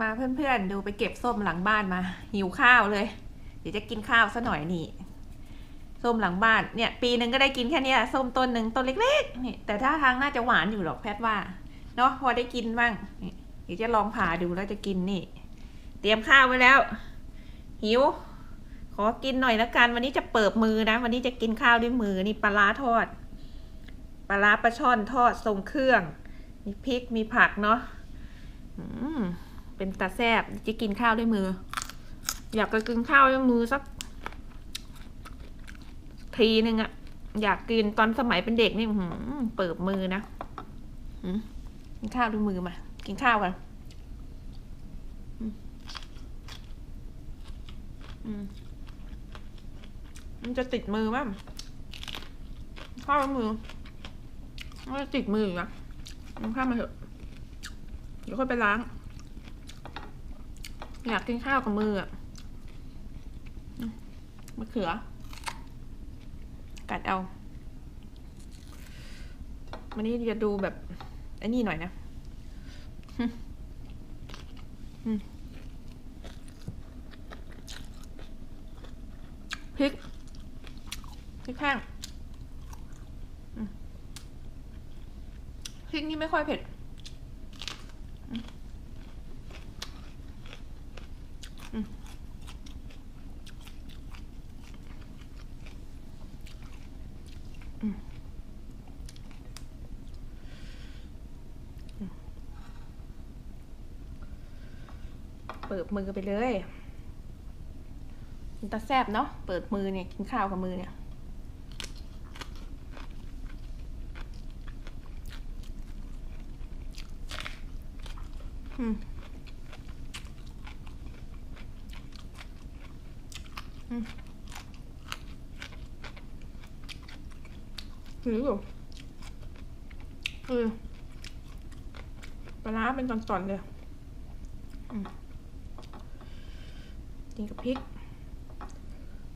มาเพื่อนๆดูไปเก็บส้มหลังบ้านมา หิวข้าวเลย เดี๋ยวจะกินข้าวซะหน่อยนี่ส้มหลังบ้านเนี่ย ปีหนึ่งก็ได้กินแค่นี้ส้มต้นหนึ่งต้นเล็กๆนี่แต่ถ้าทางน่าจะหวานอยู่หรอกแพทย์ว่าเนาะพอได้กินบ้างเดี๋ยวจะลองผ่าดูแล้วจะกินนี่ เตรียมข้าวไว้แล้ว หิว ขอกินหน่อยและกันวันนี้จะเปิดมือนะ วันนี้จะกินข้าวด้วยมือนี่ปลาร้าทอดปลาร้าปลาช่อนทอดทรงเครื่อง มีพริกมีผักเนาะอืม เป็นตาแซบจะกินข้าวด้วยมือ อยากจะกินข้าวด้วยมือสัก ทีหนึ่งอะอยากกินตอนสมัยเป็นเด็กนี่หือเปิดมือนะกินข้าวด้วยมือมา กินข้าวกันมันจะติดมือมั้งข้าวมือมันจะติดมืออยู่นะมันข้ามมาเถอะ เดี๋ยวค่อยไปล้าง อยากกินข้าวกับมืออะมะเขือ กัดเอา วันนี้จะดูแบบไอ้นี่หน่อยนะพริกพริกแห้งพริกนี่ไม่ค่อยเผ็ด อืมอืมอืมอืม เปิดมือไปเลยมันตาแซบเนาะเปิดมือเนี่ยกินข้าวกับมือเนี่ยอืมอืมหิวอยู่เออปลาร้าเป็นตอนๆเลย อืม กินกับพริก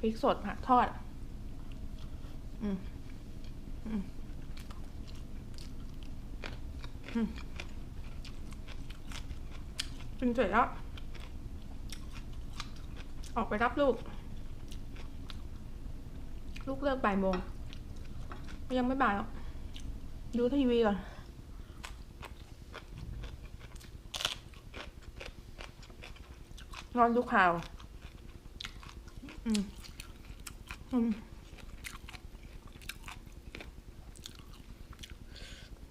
พริกสดผักทอดอืมอืมอืมกินเสร็จแล้ว ออกไปรับลูก ลูกเลิกบ่ายโมง ยังไม่บ่ายหรอกดูทีวีก่อนนอนดูข่าว อืมอืม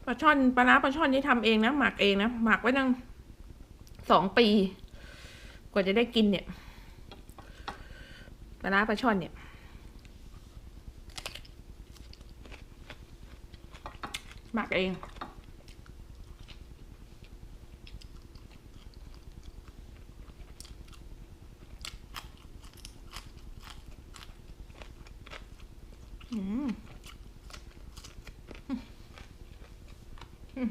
ปลาช่อนปลาร้าปลาช่อนนี่ทำเองนะหมักเองนะหมักไว้ตั้งสองปี กว่าจะได้กินเนี่ยปลาร้าปลาช่อนเนี่ย หมักเอง เค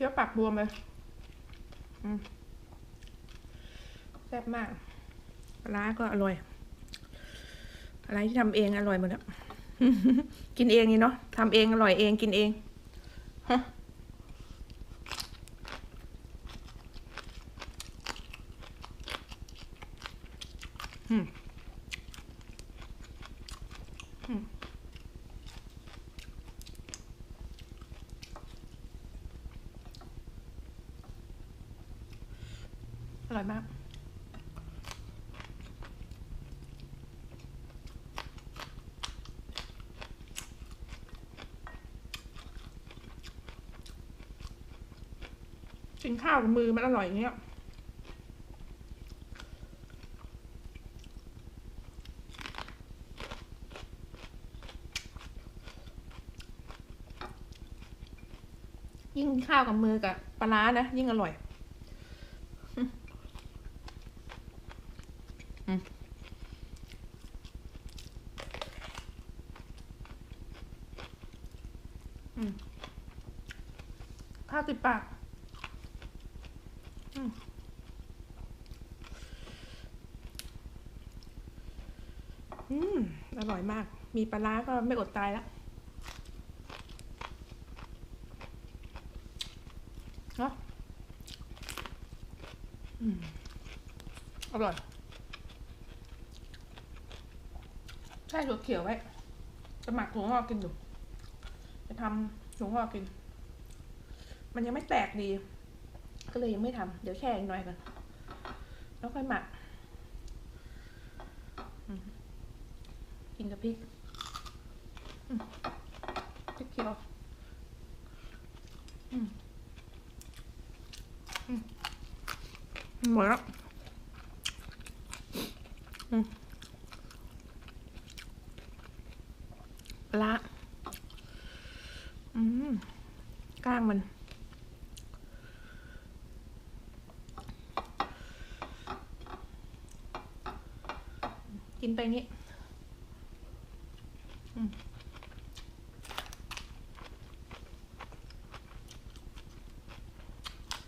ี้ยวปากบวมเลยแซ่บมากร้าก็อร่อย อะไรที่ทำเองอร่อยหมดอะกินเองนี่เนาะทำเองอร่อยเองกินเองฮะอืม อร่อยมาก กินข้าวกับมือมันอร่อยอย่างเงี้ย ยิ่งข้าวกับมือกับปลาร้านะยิ่งอร่อยข้าวติดปากอืม อร่อยมาก มีปลาร้าก็ไม่อดตายแล้วเนาะอืม อร่อย ใช่ถั่วเขียวไว้จะหมักถั่วงอกกินอยู่ จะทำถั่วงอกกิน มันยังไม่แตกดี ก็เลยยังไม่ทำเดี๋ยวแช่อีกหน่อยก่อนแล้วค่อยหมักกินกับพริกพริกเขียวหมดแล้ว ลาร้าอืมกล้างมัน กินไปงี้อืม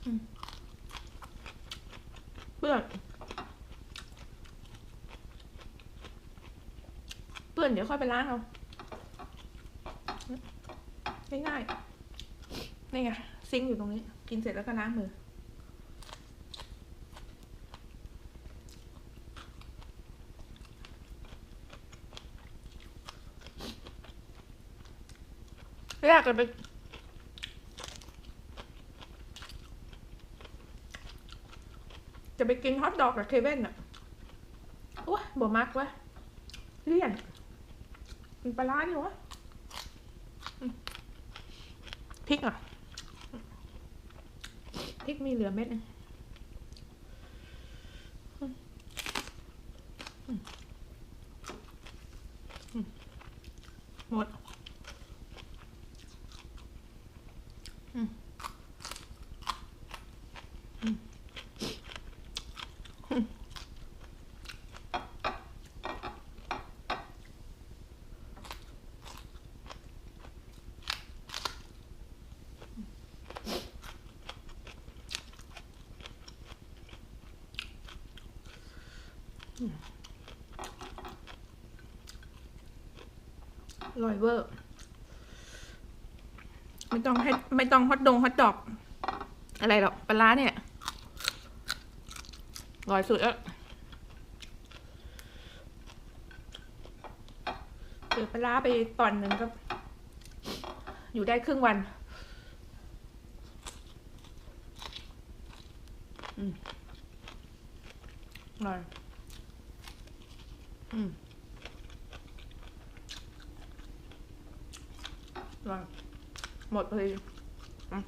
อืมเปื้อน เปื้อ นเดี๋ยวค่อยไปล้างเอาง่ายๆนี่ไงซิงอยู่ตรงนี้ กินเสร็จแล้วก็ล้างมือแยกกันไปจะไปกินฮอทดอกกับเคเว่นอะโอ้ยบ่มักวะเลี่ยน กินปลาร้านี่วะพริกอะพริกมีเหลือเม็ดนึงอืมอืมอืม อร่อยเวอร์ ไม่ต้องให้ไม่ต้องฮอตดงฮอตดอก อะไรหรอกปลาเนี่ยอร่อยสุดแล้วเจอปลาไปตอนหนึ่งก็ อยู่ได้ครึ่งวัน อืมอร่อย อืมอร่อย หมดเลยอะ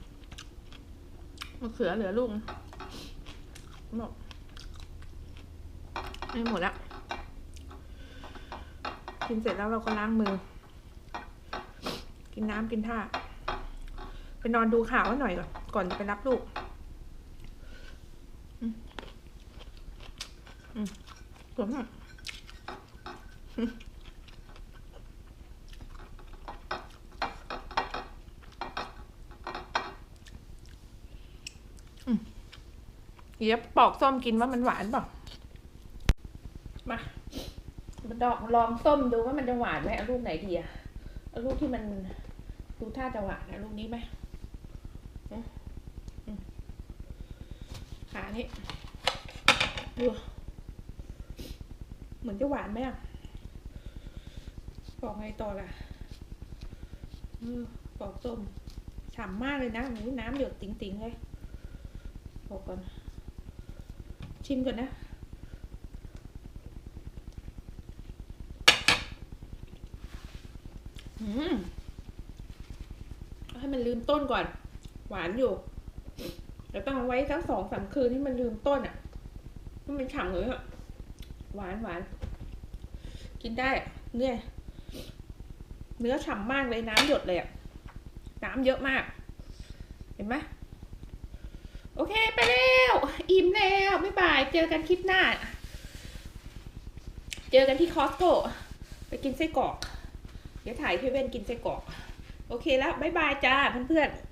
มะเขือเหลือลูกหมดไม่หมดละกินเสร็จแล้วเราก็ล้างมือ กินน้ำกินท่า ไปนอนดูข่าวหน่อยก่อนก่อนจะไปรับลูกอืมอืมสวยมาก เดี๋ยวปอกส้มกินว่ามันหวานเปล่ามามาดอกลองส้มดูว่ามันจะหวานไหมเอาลูกไหนดีอะเอาลูกที่มันดูท่าจะหวานนะลูกนี้ไหมอืมอืมขานี่ดูเหมือนจะหวานไหมอะปอกไงต่อล่ะปอกส้มฉ่ำมากเลยนะโอ้โหน้ำหยดติ๋งๆเลย ปอกก่อน ชิมก่อนนะ อืม ให้มันลืมต้นก่อน หวานอยู่แต่ต้องเอาไว้สักสองสามคืนให้มันลืมต้นอะให้มันฉ่ำเลยอะ หวานหวาน กินได้ เนื้อเนื้อฉ่ำมากเลยน้ำหยดเลยอะ น้ำเยอะมาก เห็นไหม โอเคไปแล้ว อิ่มแล้วบ๊ายบาย เจอกันคลิปหน้า เจอกันที่คอสโกไปกินไส้กรอก เดี๋ยวถ่ายพี่เว่นกินไส้กรอก โอเคแล้วบ๊ายบายจ้าเพื่อนๆ